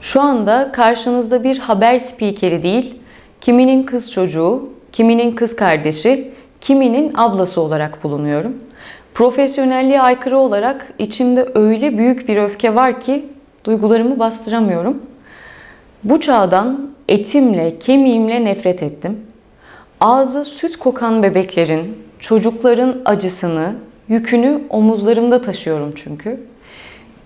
Şu anda karşınızda bir haber spikeri değil, kiminin kız çocuğu, kiminin kız kardeşi, kiminin ablası olarak bulunuyorum. Profesyonelliğe aykırı olarak içimde öyle büyük bir öfke var ki duygularımı bastıramıyorum. Bu çağdan etimle, kemiğimle nefret ettim. Ağzı süt kokan bebeklerin, çocukların acısını, yükünü omuzlarımda taşıyorum çünkü.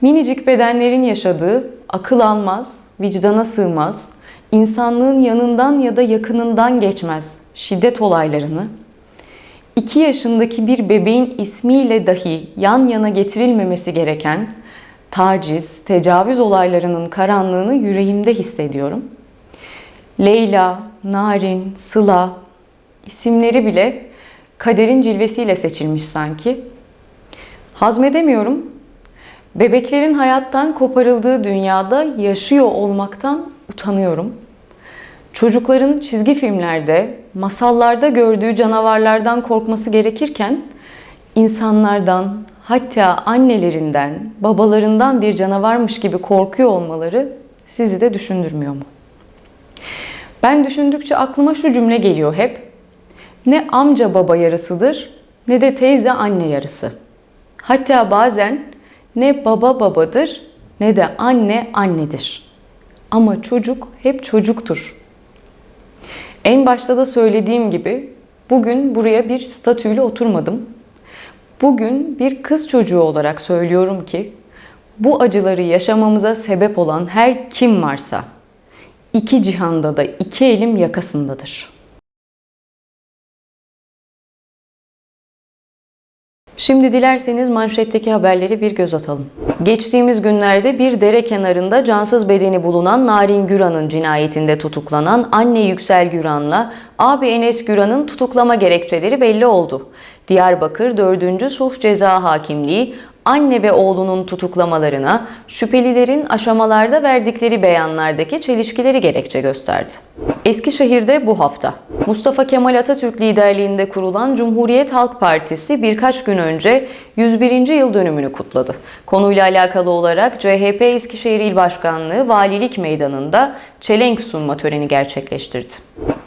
Minicik bedenlerin yaşadığı akıl almaz, vicdana sığmaz, insanlığın yanından ya da yakınından geçmez şiddet olaylarını, 2 yaşındaki bir bebeğin ismiyle dahi yan yana getirilmemesi gereken taciz, tecavüz olaylarının karanlığını yüreğimde hissediyorum. Leyla, Narin, Sıla isimleri bile kaderin cilvesiyle seçilmiş sanki. Hazmedemiyorum. Bebeklerin hayattan koparıldığı dünyada yaşıyor olmaktan utanıyorum. Çocukların çizgi filmlerde, masallarda gördüğü canavarlardan korkması gerekirken insanlardan, hatta annelerinden, babalarından bir canavarmış gibi korkuyor olmaları sizi de düşündürmüyor mu? Ben düşündükçe aklıma şu cümle geliyor hep. Ne amca baba yarısıdır ne de teyze anne yarısı. Hatta bazen ne baba babadır ne de anne annedir. Ama çocuk hep çocuktur. En başta da söylediğim gibi bugün buraya bir statüyle oturmadım. Bugün bir kız çocuğu olarak söylüyorum ki bu acıları yaşamamıza sebep olan her kim varsa iki cihanda da iki elim yakasındadır. Şimdi dilerseniz manşetteki haberleri bir göz atalım. Geçtiğimiz günlerde bir dere kenarında cansız bedeni bulunan Narin Güran'ın cinayetinde tutuklanan anne Yüksel Güran'la abi Enes Güran'ın tutuklama gerekçeleri belli oldu. Diyarbakır 4. Sulh Ceza Hakimliği anne ve oğlunun tutuklamalarına şüphelilerin aşamalarda verdikleri beyanlardaki çelişkileri gerekçe gösterdi. Eskişehir'de bu hafta Mustafa Kemal Atatürk liderliğinde kurulan Cumhuriyet Halk Partisi birkaç gün önce 101. yıl dönümünü kutladı. Konuyla alakalı olarak CHP Eskişehir İl Başkanlığı Valilik Meydanı'nda çelenk sunma töreni gerçekleştirdi.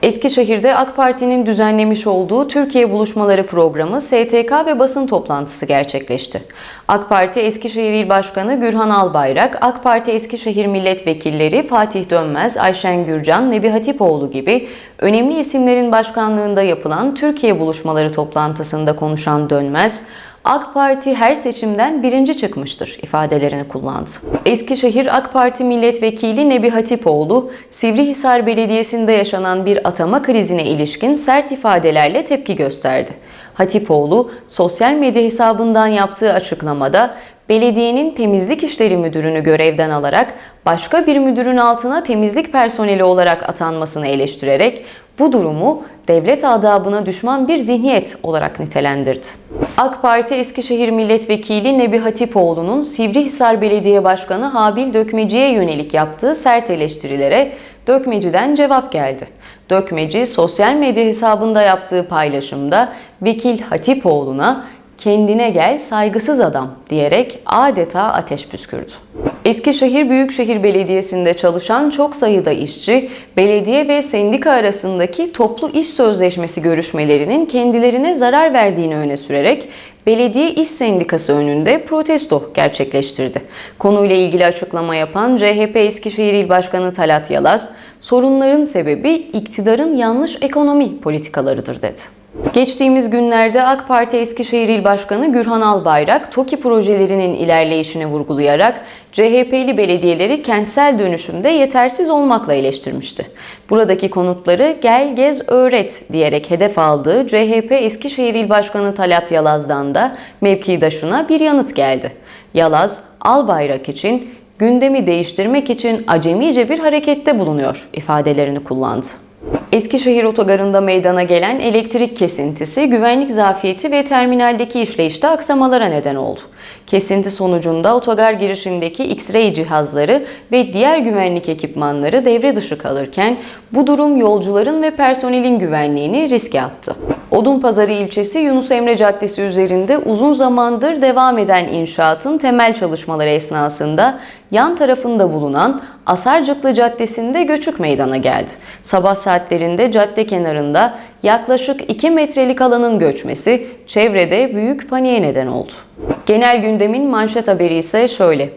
Eskişehir'de AK Parti'nin düzenlemiş olduğu Türkiye Buluşmaları programı STK ve basın toplantısı gerçekleşti. AK Parti Eskişehir İl Başkanı Gürhan Albayrak, AK Parti Eskişehir Milletvekilleri Fatih Dönmez, Ayşen Gürcan, Nebi Hatipoğlu gibi önemli isimlerin başkanlığında yapılan Türkiye Buluşmaları toplantısında konuşan Dönmez, AK Parti her seçimden birinci çıkmıştır ifadelerini kullandı. Eskişehir AK Parti Milletvekili Nebi Hatipoğlu, Sivrihisar Belediyesi'nde yaşanan bir atama krizine ilişkin sert ifadelerle tepki gösterdi. Hatipoğlu, sosyal medya hesabından yaptığı açıklamada belediyenin temizlik işleri müdürünü görevden alarak başka bir müdürün altına temizlik personeli olarak atanmasını eleştirerek bu durumu devlet adabına düşman bir zihniyet olarak nitelendirdi. AK Parti Eskişehir Milletvekili Nebi Hatipoğlu'nun Sivrihisar Belediye Başkanı Habil Dökmeci'ye yönelik yaptığı sert eleştirilere Dökmeci'den cevap geldi. Dökmeci sosyal medya hesabında yaptığı paylaşımda Vekil Hatipoğlu'na kendine gel saygısız adam diyerek adeta ateş püskürdü. Eskişehir Büyükşehir Belediyesi'nde çalışan çok sayıda işçi, belediye ve sendika arasındaki toplu iş sözleşmesi görüşmelerinin kendilerine zarar verdiğini öne sürerek Belediye İş Sendikası önünde protesto gerçekleştirdi. Konuyla ilgili açıklama yapan CHP Eskişehir İl Başkanı Talat Yalaz, sorunların sebebi iktidarın yanlış ekonomi politikalarıdır dedi. Geçtiğimiz günlerde AK Parti Eskişehir İl Başkanı Gürhan Albayrak, TOKİ projelerinin ilerleyişini vurgulayarak CHP'li belediyeleri kentsel dönüşümde yetersiz olmakla eleştirmişti. Buradaki konutları gel gez öğret diyerek hedef aldığı CHP Eskişehir İl Başkanı Talat Yalaz'dan da mevkidaşına bir yanıt geldi. Yalaz, Albayrak için gündemi değiştirmek için acemice bir harekette bulunuyor ifadelerini kullandı. Eskişehir otogarında meydana gelen elektrik kesintisi, güvenlik zafiyeti ve terminaldeki işleyişte aksamalara neden oldu. Kesinti sonucunda otogar girişindeki X-ray cihazları ve diğer güvenlik ekipmanları devre dışı kalırken bu durum yolcuların ve personelin güvenliğini riske attı. Odunpazarı ilçesi Yunus Emre Caddesi üzerinde uzun zamandır devam eden inşaatın temel çalışmaları esnasında yan tarafında bulunan Asarcıklı Caddesi'nde göçük meydana geldi. Sabah saatlerinde cadde kenarında yaklaşık 2 metrelik alanın göçmesi çevrede büyük paniğe neden oldu. Genel gündemin manşet haberi ise şöyle.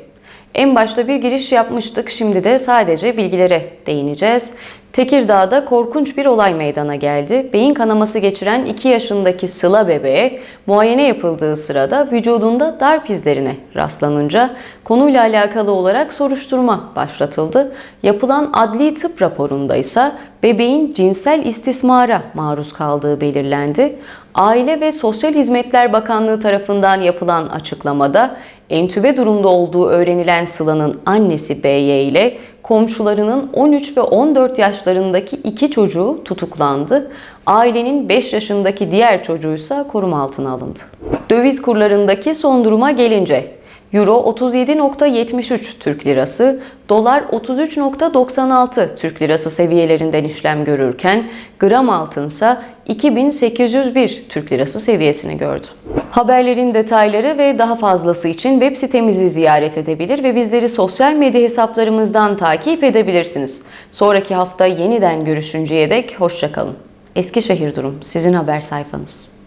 En başta bir giriş yapmıştık, şimdi de sadece bilgilere değineceğiz. Tekirdağ'da korkunç bir olay meydana geldi. Beyin kanaması geçiren 2 yaşındaki Sıla bebeğe muayene yapıldığı sırada vücudunda darp izlerine rastlanınca konuyla alakalı olarak soruşturma başlatıldı. Yapılan adli tıp raporunda ise bebeğin cinsel istismara maruz kaldığı belirlendi. Aile ve Sosyal Hizmetler Bakanlığı tarafından yapılan açıklamada entübe durumda olduğu öğrenilen Sıla'nın annesi BY ile komşularının 13 ve 14 yaşlarındaki iki çocuğu tutuklandı. Ailenin 5 yaşındaki diğer çocuğuysa koruma altına alındı. Döviz kurlarındaki son duruma gelince Euro 37.73 Türk Lirası, dolar 33.96 Türk Lirası seviyelerinden işlem görürken gram altınsa 2801 Türk Lirası seviyesini gördü. Haberlerin detayları ve daha fazlası için web sitemizi ziyaret edebilir ve bizleri sosyal medya hesaplarımızdan takip edebilirsiniz. Sonraki hafta yeniden görüşünceye dek hoşçakalın. Eskişehir Durum sizin haber sayfanız.